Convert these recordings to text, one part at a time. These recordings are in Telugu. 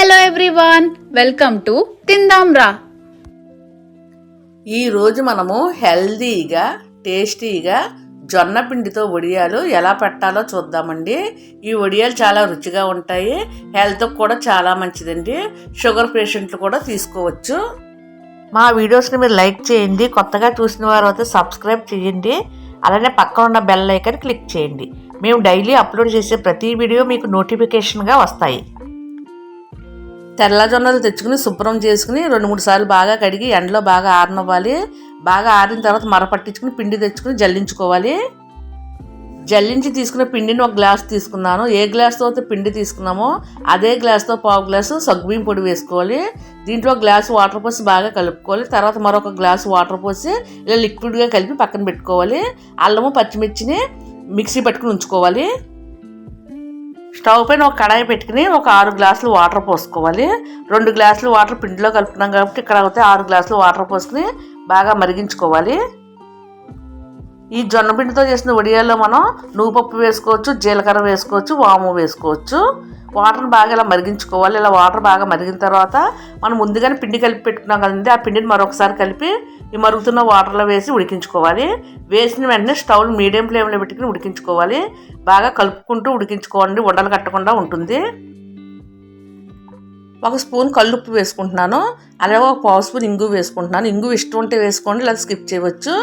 హలో ఎవ్రీవాన్ వెల్కమ్ టు తిందాం రా ఈరోజు మనము హెల్దీగా టేస్టీగా జొన్న పిండితో వడియాలు ఎలా పెట్టాలో చూద్దామండి. ఈ వడియాలు చాలా రుచిగా ఉంటాయి. హెల్త్కి కూడా చాలా మంచిదండి. షుగర్ పేషెంట్లు కూడా తీసుకోవచ్చు. మా వీడియోస్ని మీరు లైక్ చేయండి. కొత్తగా చూసిన వారు అయితే సబ్స్క్రైబ్ చేయండి. అలానే పక్కన ఉన్న బెల్ ఐకన్ క్లిక్ చేయండి. మేము డైలీ అప్లోడ్ చేసే ప్రతి వీడియో మీకు నోటిఫికేషన్గా వస్తాయి. తెల్ల జొన్నలు తెచ్చుకుని శుభ్రం చేసుకుని రెండు మూడు సార్లు బాగా కడిగి ఎండలో బాగా ఆరనివ్వాలి. బాగా ఆరిన తర్వాత మర పట్టించుకుని పిండి తెచ్చుకుని జల్లించుకోవాలి. జల్లించి తీసుకున్న పిండిని ఒక గ్లాస్ తీసుకున్నాను. ఏ గ్లాస్తో అయితే పిండి తీసుకున్నామో అదే గ్లాస్తో పావు గ్లాసు సగ్గుబియ్యం పొడి వేసుకోవాలి. దీంట్లో ఒక గ్లాసు వాటర్ పోసి బాగా కలుపుకోవాలి. తర్వాత మరొక గ్లాసు వాటర్ పోసి ఇలా లిక్విడ్గా కలిపి పక్కన పెట్టుకోవాలి. అల్లము పచ్చిమిర్చిని మిక్సీ పట్టుకుని ఉంచుకోవాలి. స్టవ్ పైన ఒక కడాయి పెట్టుకుని ఒక ఆరు గ్లాసులు వాటర్ పోసుకోవాలి. రెండు గ్లాసులు వాటర్ పిండిలో కలుపుకున్నాం కాబట్టి ఇక్కడ అయితే ఆరు గ్లాసులు వాటర్ పోసుకుని బాగా మరిగించుకోవాలి. ఈ జొన్న పిండితో చేసిన వడియాల్లో మనం నువ్వుపప్పు వేసుకోవచ్చు జీలకర్ర వేసుకోవచ్చు వాము వేసుకోవచ్చు. వాటర్ని బాగా ఇలా మరిగించుకోవాలి. ఇలా వాటర్ బాగా మరిగిన తర్వాత మనం ముందుగానే పిండి కలిపి పెట్టుకున్నాం కదండి ఆ పిండిని మరొకసారి కలిపి ఈ మరుగుతున్న వాటర్లో వేసి ఉడికించుకోవాలి. వేసిన వెంటనే స్టవ్ మీడియం ఫ్లేమ్లో పెట్టుకుని ఉడికించుకోవాలి. బాగా కలుపుకుంటూ ఉడికించుకోండి ఉండలు కట్టకుండా ఉంటుంది. ఒక స్పూన్ కల్లుప్పు వేసుకుంటున్నాను. అలాగే ఒక పావు స్పూన్ ఇంగు వేసుకుంటున్నాను. ఇంగు ఇష్టం ఉంటే వేసుకోండి లేదా స్కిప్ చేయవచ్చు.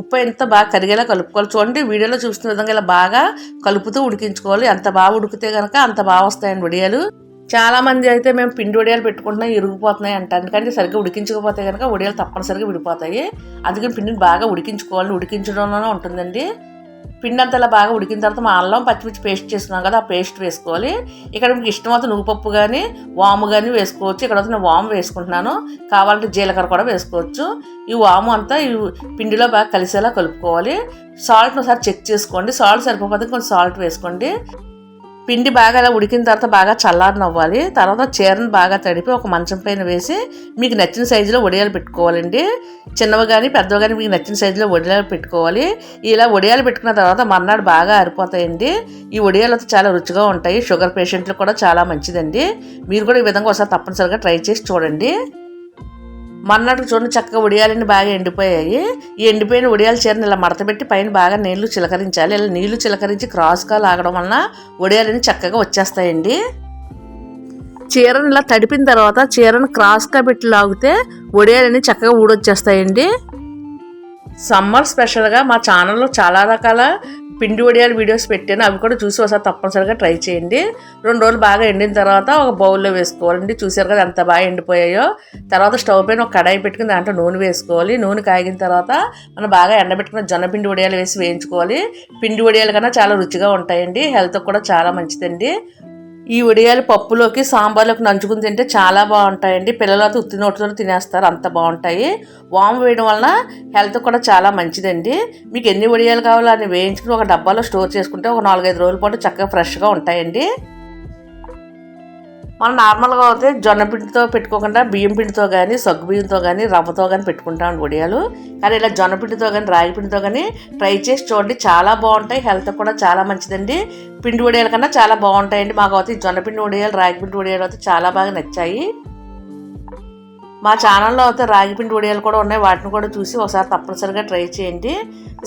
ఉప్పు ఎంత బాగా కరిగేలా కలుపుకోవాలి. చూడండి వీడియోలో చూసిన విధంగా ఇలా బాగా కలుపుతూ ఉడికించుకోవాలి. ఎంత బాగా ఉడికితే కనుక అంత బాగా వస్తాయండి వడియాలు. చాలా మంది అయితే మేము పిండి వడియాలు పెట్టుకుంటున్నాం ఇరిగిపోతున్నాయి అంటారు కానీ సరిగ్గా ఉడికించకపోతే కనుక వడియాలు తప్పనిసరిగా విడిపోతాయి. అందుకని పిండిని బాగా ఉడికించుకోవాలి. ఉడికించడంలోనే ఉంటుందండి. పిండి అంతా ఇలా బాగా ఉడికిన తర్వాత మా అల్లం పచ్చిమిర్చి పేస్ట్ చేసుకున్నాం కదా ఆ పేస్ట్ వేసుకోవాలి. ఇక్కడ మీకు ఇష్టమైతే నువ్వుపప్పు కానీ వాము కానీ వేసుకోవచ్చు. ఇక్కడ నేను వాము వేసుకుంటున్నాను. కావాలంటే జీలకర్ర కూడా వేసుకోవచ్చు. ఈ వాము అంతా ఈ పిండిలో బాగా కలిసేలా కలుపుకోవాలి. సాల్ట్ ఒకసారి చెక్ చేసుకోండి. సాల్ట్ సరిపోతే కొంచెం సాల్ట్ వేసుకోండి. పిండి బాగా అలా ఉడికిన తర్వాత బాగా చల్లారనవ్వాలి తర్వాత చీరను బాగా తడిపి ఒక మంచం పైన వేసి మీకు నచ్చిన సైజులో వడియాలు పెట్టుకోవాలండి. చిన్నవి కానీ పెద్దవి కానీ మీకు నచ్చిన సైజులో వడియాలు పెట్టుకోవాలి. ఇలా వడియాలు పెట్టుకున్న తర్వాత మర్నాడు బాగా ఆరిపోతాయండి. ఈ వడియాలు అయితే చాలా రుచిగా ఉంటాయి. షుగర్ పేషెంట్లు కూడా చాలా మంచిదండి. మీరు కూడా ఈ విధంగా ఒకసారి తప్పనిసరిగా ట్రై చేసి చూడండి. మన్నాడు చూడండి చక్కగా ఉడియాలన్నీ బాగా ఎండిపోయాయి. ఈ ఎండిపోయిన ఉడియాల చీరని ఇలా మడతపెట్టి పైన బాగా నీళ్ళు చిలకరించాలి. ఇలా నీళ్ళు చిలకరించి క్రాస్గా లాగడం వలన ఉడియాలన్నీ చక్కగా వచ్చేస్తాయండి. చీరను ఇలా తడిపిన తర్వాత చీరను క్రాస్గా పెట్టి లాగితే ఉడియాలన్నీ చక్కగా ఊడొచ్చేస్తాయండి. సమ్మర్ స్పెషల్గా మా ఛానల్లో చాలా రకాల పిండి వడియాలు వీడియోస్ పెట్టాను అవి కూడా చూసి ఒకసారి తప్పనిసరిగా ట్రై చేయండి. రెండు రోజులు బాగా ఎండిన తర్వాత ఒక బౌల్లో వేసుకోవాలండి. చూసారు కదా ఎంత బాగా ఎండిపోయాయో. తర్వాత స్టవ్ పైన ఒక కడాయి పెట్టుకుని దాంట్లో నూనె వేసుకోవాలి. నూనె కాగిన తర్వాత మనం బాగా ఎండబెట్టుకున్న జొన్న పిండి వడియాలు వేసి వేయించుకోవాలి. పిండి వడియాలు కన్నా చాలా రుచిగా ఉంటాయండి. హెల్త్కి కూడా చాలా మంచిదండి. ఈ ఉడియాలు పప్పులోకి సాంబార్లోకి నంచుకుని తింటే చాలా బాగుంటాయండి. పిల్లలతో ఉత్తి నోటితో తినేస్తారు అంత బాగుంటాయి. వాము వేయడం వలన హెల్త్ కూడా చాలా మంచిదండి. మీకు ఎన్ని ఉడియాలు కావాలో అని వేయించుకుని ఒక డబ్బాలో స్టోర్ చేసుకుంటే ఒక నాలుగైదు రోజుల పాటు చక్కగా ఫ్రెష్గా ఉంటాయండి. మనం నార్మల్గా అయితే జొన్న పిండితో పెట్టుకోకుండా బియ్యం పిండితో కానీ సగ్గు బియ్యంతో కానీ రవ్వతో కానీ పెట్టుకుంటాం వడియాలు కానీ ఇలా జొన్న పిండితో కానీ రాగి పిండితో కానీ ట్రై చేసి చూడండి చాలా బాగుంటాయి. హెల్త్ కూడా చాలా మంచిదండి. పిండి వడియాల కన్నా చాలా బాగుంటాయండి. మాకు అయితే జొన్న పిండి వడియాలు రాగి పిండి వడియాలు అయితే చాలా బాగా నచ్చాయి. మా ఛానల్లో అయితే రాగిపిండి వడియాలు కూడా ఉన్నాయి. వాటిని కూడా చూసి ఒకసారి తప్పనిసరిగా ట్రై చేయండి.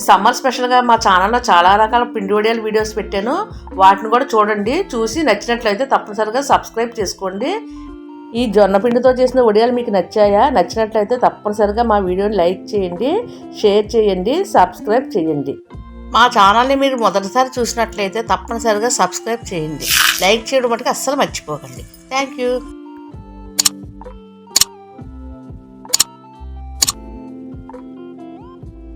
సమ్మర్ స్పెషల్గా మా ఛానల్లో చాలా రకాల పిండి వడియాలు వీడియోస్ పెట్టాను. వాటిని కూడా చూడండి. చూసి నచ్చినట్లయితే తప్పనిసరిగా సబ్స్క్రైబ్ చేసుకోండి. ఈ జొన్న పిండితో చేసిన వడియాలు మీకు నచ్చాయా? నచ్చినట్లయితే తప్పనిసరిగా మా వీడియోని లైక్ చేయండి. షేర్ చేయండి. సబ్స్క్రైబ్ చేయండి. మా ఛానల్ని మీరు మొదటిసారి చూసినట్లయితే తప్పనిసరిగా సబ్స్క్రైబ్ చేయండి. లైక్ చేయడం మటుకు అస్సలు మర్చిపోకండి. Thank you.